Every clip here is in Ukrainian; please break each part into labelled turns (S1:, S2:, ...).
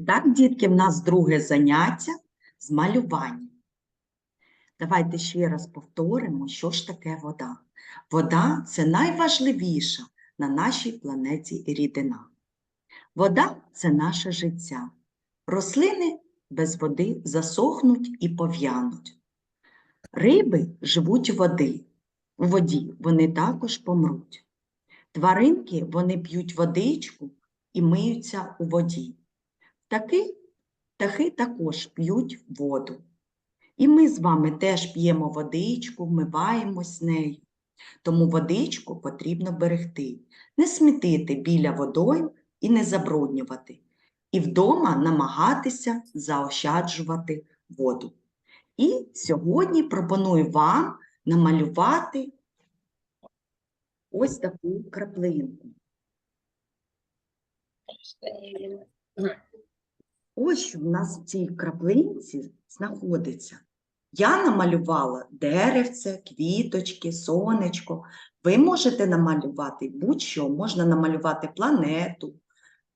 S1: І так, дітки, в нас друге заняття з малювання. Давайте ще раз повторимо, що ж таке вода. Вода це найважливіша на нашій планеті рідина. Вода це наше життя. Рослини без води засохнуть і пов'януть. Риби живуть води. У воді вони також помруть. Тваринки вони п'ють водичку і миються у воді. Птахи, птахи також п'ють воду. І ми з вами теж п'ємо водичку, вмиваємось нею. Тому водичку потрібно берегти, не смітити біля водою і не забруднювати. І вдома намагатися заощаджувати воду. І сьогодні пропоную вам намалювати ось таку краплинку. Ось що в нас в цій краплинці знаходиться. Я намалювала деревце, квіточки, сонечко. Ви можете намалювати будь-що, можна намалювати планету,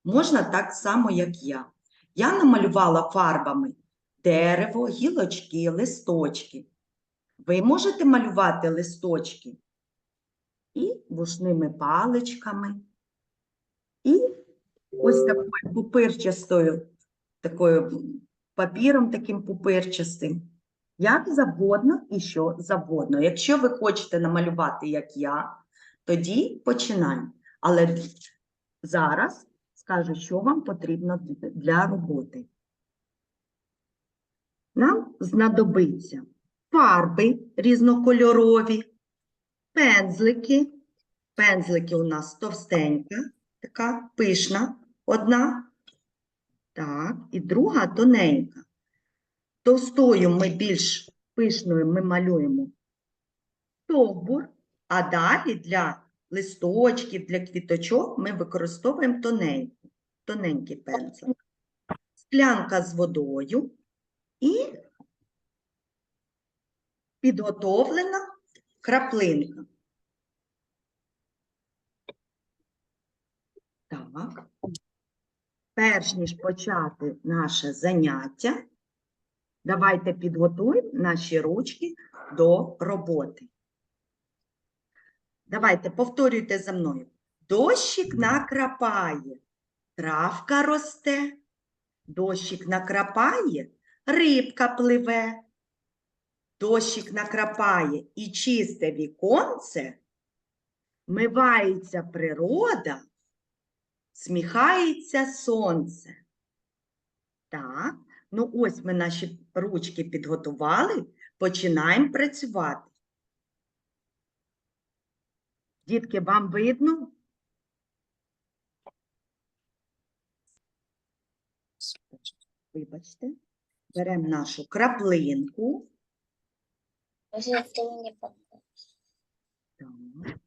S1: можна так само, як я. Я намалювала фарбами дерево, гілочки, листочки. Ви можете малювати листочки і вушними паличками, і ось такою пупирчастою, такою папіром таким пупирчастим. Як завгодно і що завгодно. Якщо ви хочете намалювати, як я, тоді починаємо. Але зараз скажу, що вам потрібно для роботи. Нам знадобиться фарби різнокольорові, пензлики. Пензлики у нас товстенька, така пишна одна. Так, і друга тоненька. Товстою ми більш пишною ми малюємо стовбур, а далі для листочків, для квіточок ми використовуємо тоненький, тоненький пензлик. Склянка з водою і підготовлена краплинка. Так. Перш ніж почати наше заняття, давайте підготуємо наші ручки до роботи. Давайте повторюйте за мною. Дощик накрапає, травка росте, дощик накрапає, рибка пливе, дощик накрапає і чисте віконце, мивається природа, сміхається сонце. Так, ну ось ми наші ручки підготували, починаємо працювати. Дітки, вам видно? Вибачте. Беремо нашу краплинку. Так.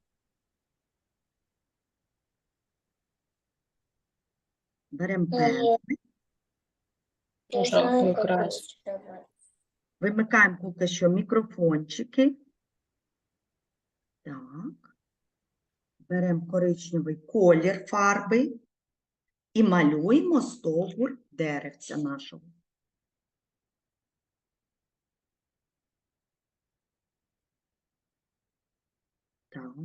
S1: Беремо
S2: Е,
S1: пензлик, вимикаємо поки що мікрофончики. Так. Беремо коричневий колір фарби і малюємо стовбур деревця нашого. Так.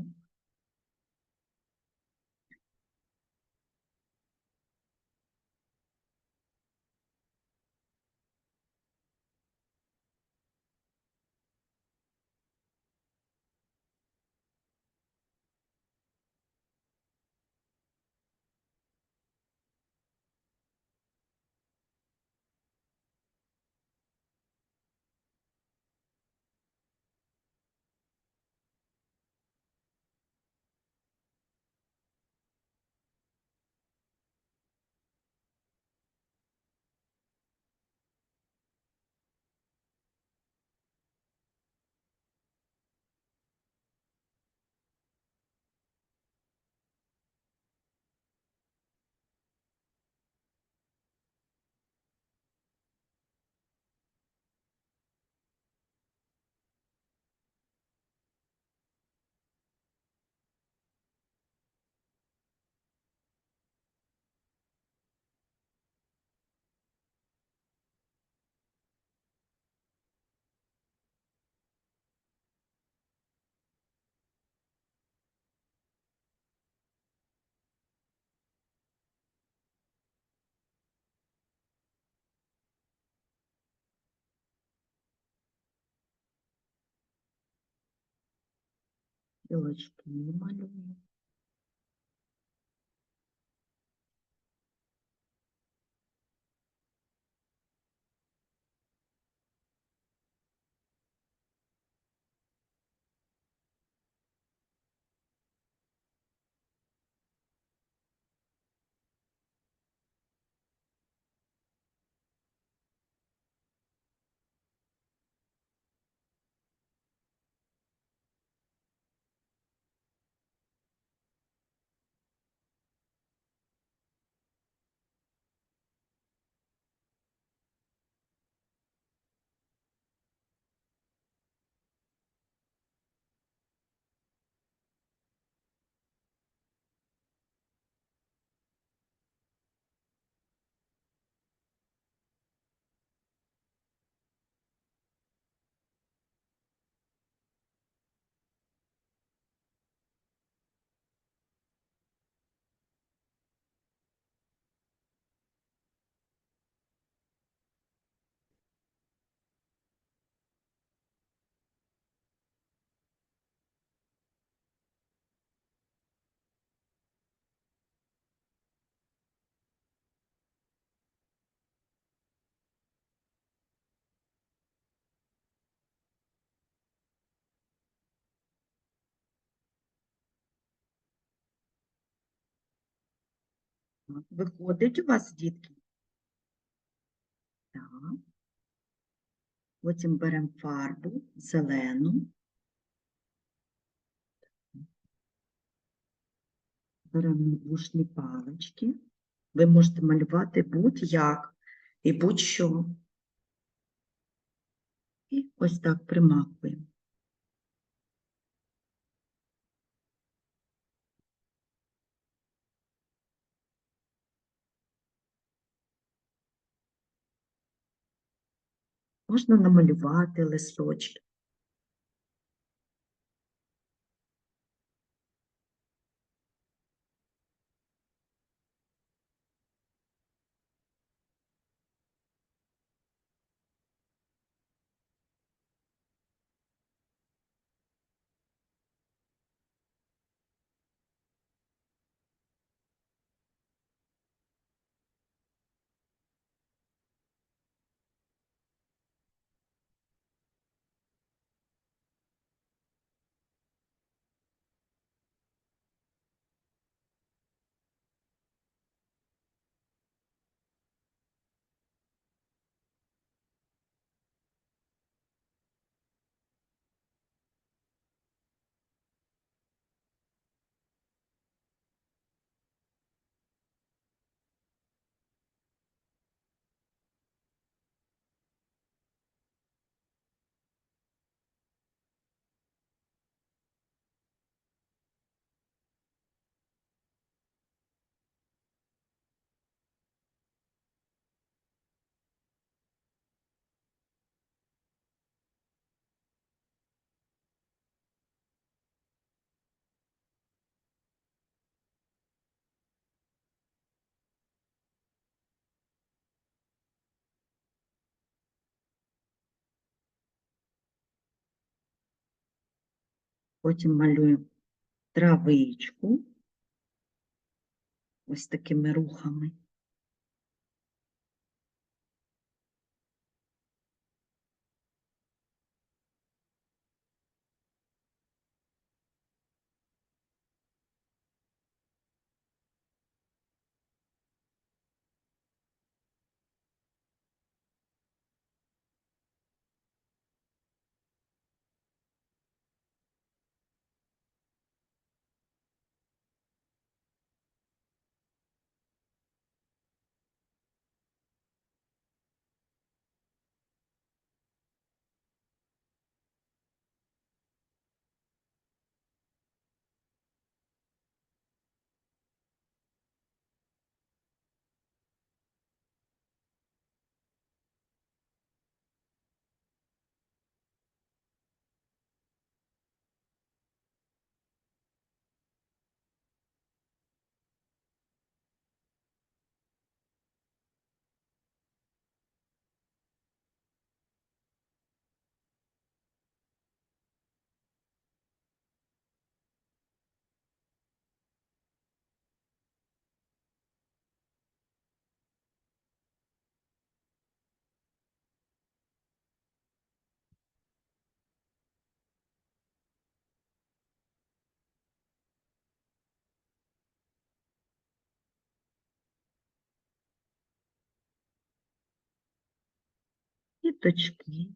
S1: Гілочки малюю. Так, Виходить у вас, дітки? Так. Потім беремо фарбу зелену. Беремо вушні палички. Ви можете малювати будь-як і будь-що. І ось так примакуємо. Можна намалювати листочки. Потім малюємо травичку ось такими рухами. Кісточки.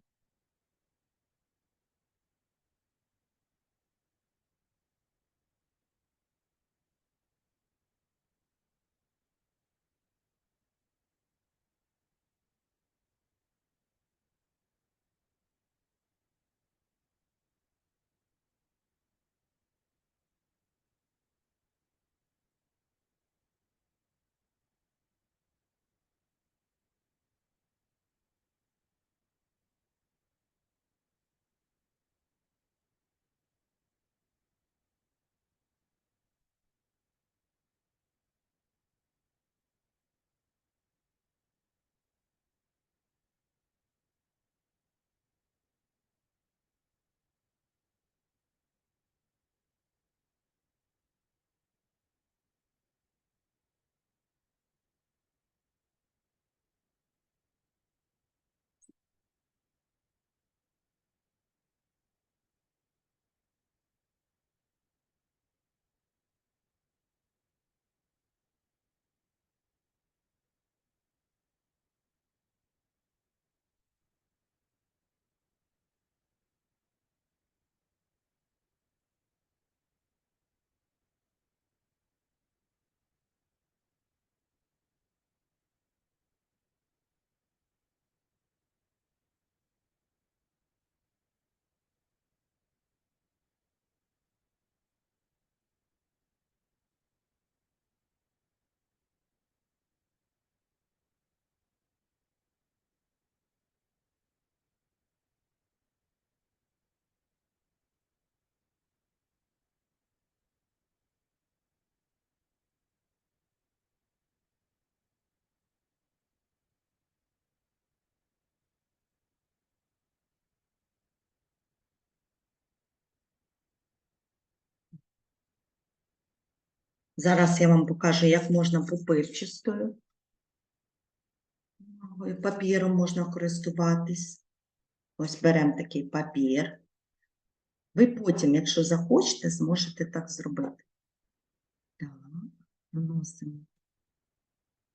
S1: Зараз я вам покажу, як можна пупирчастою папіром можна користуватись. Ось беремо такий папір. Ви потім, якщо захочете, зможете так зробити. Так, наносимо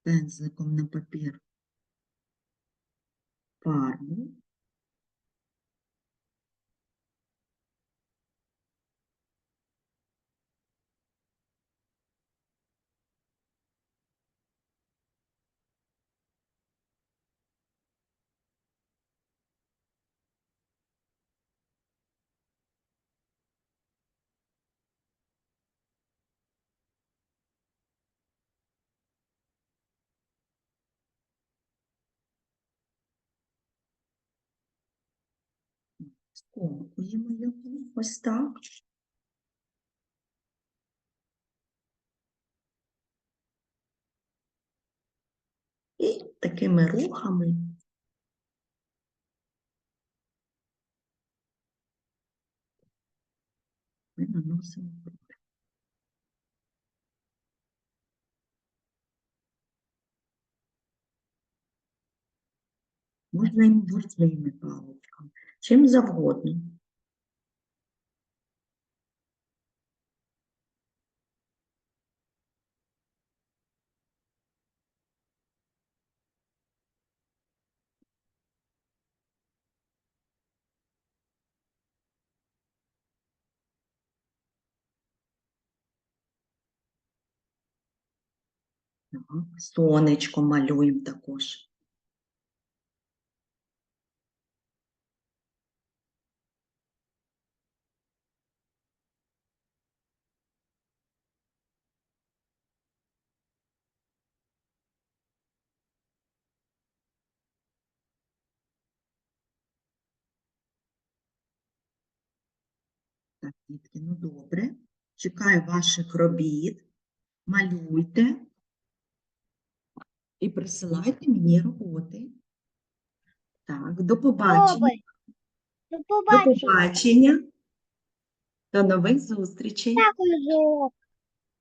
S1: пензликом на папір фарбу. Скомкуємо його ось так. І такими рухами ми наносимо рух. Можна і морськими паличками, чим завгодно. Сонечко малюємо також. Так, дітки, ну добре. Чекаю ваших робіт. Малюйте і присилайте мені роботи. Так, до побачення.
S2: До До
S1: До
S2: побачення.
S1: побачення. До нових зустрічей.
S2: Дякую, Зо.